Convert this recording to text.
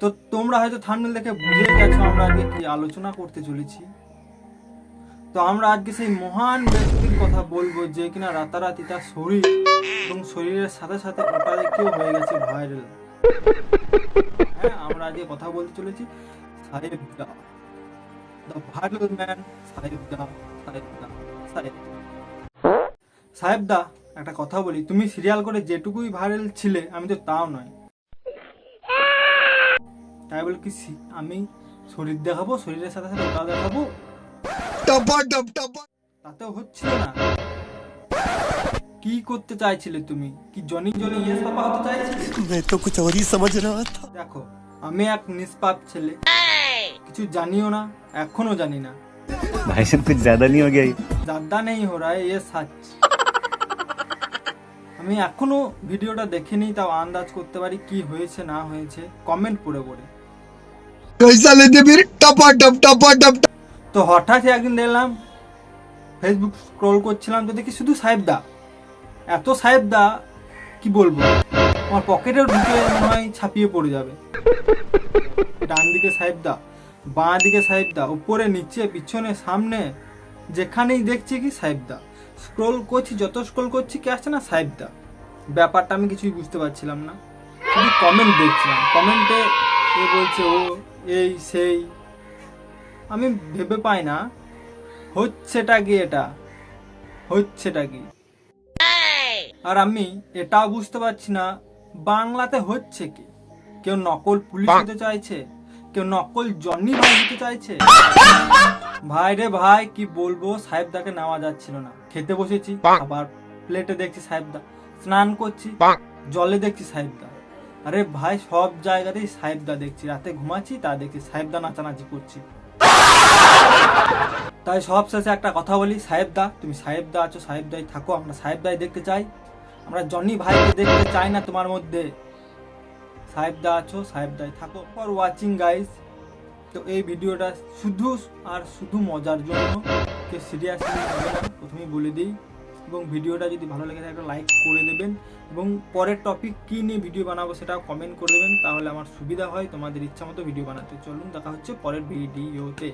তো তোমরা হয়তো থাম্বনেল দেখে বুঝে গেছো আমরা আজকে কি আলোচনা করতে চলেছি। তো আমরা আজকে সেই মহান ব্যক্তির কথা বলব যে কিনা রাতারাতি তার শরীর এবং শরীরের সাথে সাথে ওটা দেখেও হয়ে গেছে ভাইরাল হ্যাঁ আমরা আজকে কথা বলতে চলেছি সাহেব দা। দ্য ভাইরাল ম্যান সাহেব দা সাহেব দা, সাহেব সাহেব দা, একটা কথা বলি, তুমি সিরিয়াল করে যেটুকুই ভাইরাল ছিলে, আমি তো তাও নয়। তাই বলে কি সি- আমি শরীর দেখাবো শরীরের সাথে সাথে ওটা দেখাবো তাতেও হচ্ছিল না কি করতে চাইছিলে তুমি কি জনি জনি ইয়েস পাপা হতে চাইছিলে मैं तो कुछ और ही समझ रहा था দেখো আমি এক নিষ্পাপ ছেলে কিছু জানিও না এখনো জানি না भाई साहब कुछ ज्यादा नहीं हो गया ये? দাদা নেই হো রা এ সাচ আমি এখনো ভিডিওটা দেখিনি তাও আন্দাজ করতে পারি কি হয়েছে না হয়েছে কমেন্ট পড়ে পড়ে চালে দেবীর টাপা টপ টাপা টাপ তো হঠাৎই একদিন দেখলাম ফেসবুক স্ক্রোল করছিলাম তো দেখি শুধু সাহেব দা এত সাহেব দা কি বলব? আমার পকেটেও ঢুকে মনে হয় ছাপিয়ে পড়ে যাবে। ডান দিকে সাহেব দা বাঁ দিকে সাহেব দা উপরে নিচে, পিছনে, সামনে, যেখানেই দেখছি কি সাহেব দা স্ক্রোল করছি, যত স্ক্রোল করছি কি আসছে না সাহেব দা ব্যাপারটা আমি কিছুই বুঝতে পারছিলাম না। শুধু কমেন্ট দেখছিলাম। কমেন্টে এ বলছে ও এই সেই। আমি ভেবে পাই না হচ্ছেটা কি এটা? হচ্ছেটা কি? আর আমি এটাও বুঝতে পারছি না বাংলাতে হচ্ছে কি? কেউ নকল পুলিশ হতে চাইছে কেউ নকল জন্নি ভাই হতে চাইছে? ভাই রে ভাই কি বলব? সাহেবদাকে নেওয়া যাচ্ছিল না। খেতে বসেছি আবার প্লেটে দেখছি সাহেবদা। স্নান করছি জলে দেখছি সাহেবদা। আরে ভাই, সব জায়গাতেই সাহেবদা দেখছি। রাতে ঘুমাচ্ছি, তা দেখছি সাহেবদা নাচানাচি করছি। তাই সব শেষে একটা কথা বলি, সাহেবদা, তুমি সাহেবদা আছো, সাহেবদাই থাকো, আমরা সাহেবদাই দেখতে চাই। আমরা জনি ভাইকে দেখতে চাই না তোমার মধ্যে। সাহেবদা আছো, সাহেবদাই থাকো। ফর ওয়াচিং গাইস তো এই ভিডিওটা শুধু আর শুধু মজার জন্য। কেউ সিরিয়াসলি প্রথমেই বলে দিই। এবং ভিডিওটা যদি ভালো লেগে থাকে, একটা লাইক করে দেবেন। এবং পরের টপিক কী নিয়ে ভিডিও বানাবো সেটা কমেন্ট করে দেবেন, তাহলে আমার সুবিধা হয় তোমাদের ইচ্ছা মতো ভিডিও বানাতে। চলুন, দেখা হচ্ছে পরের ভিডিওতে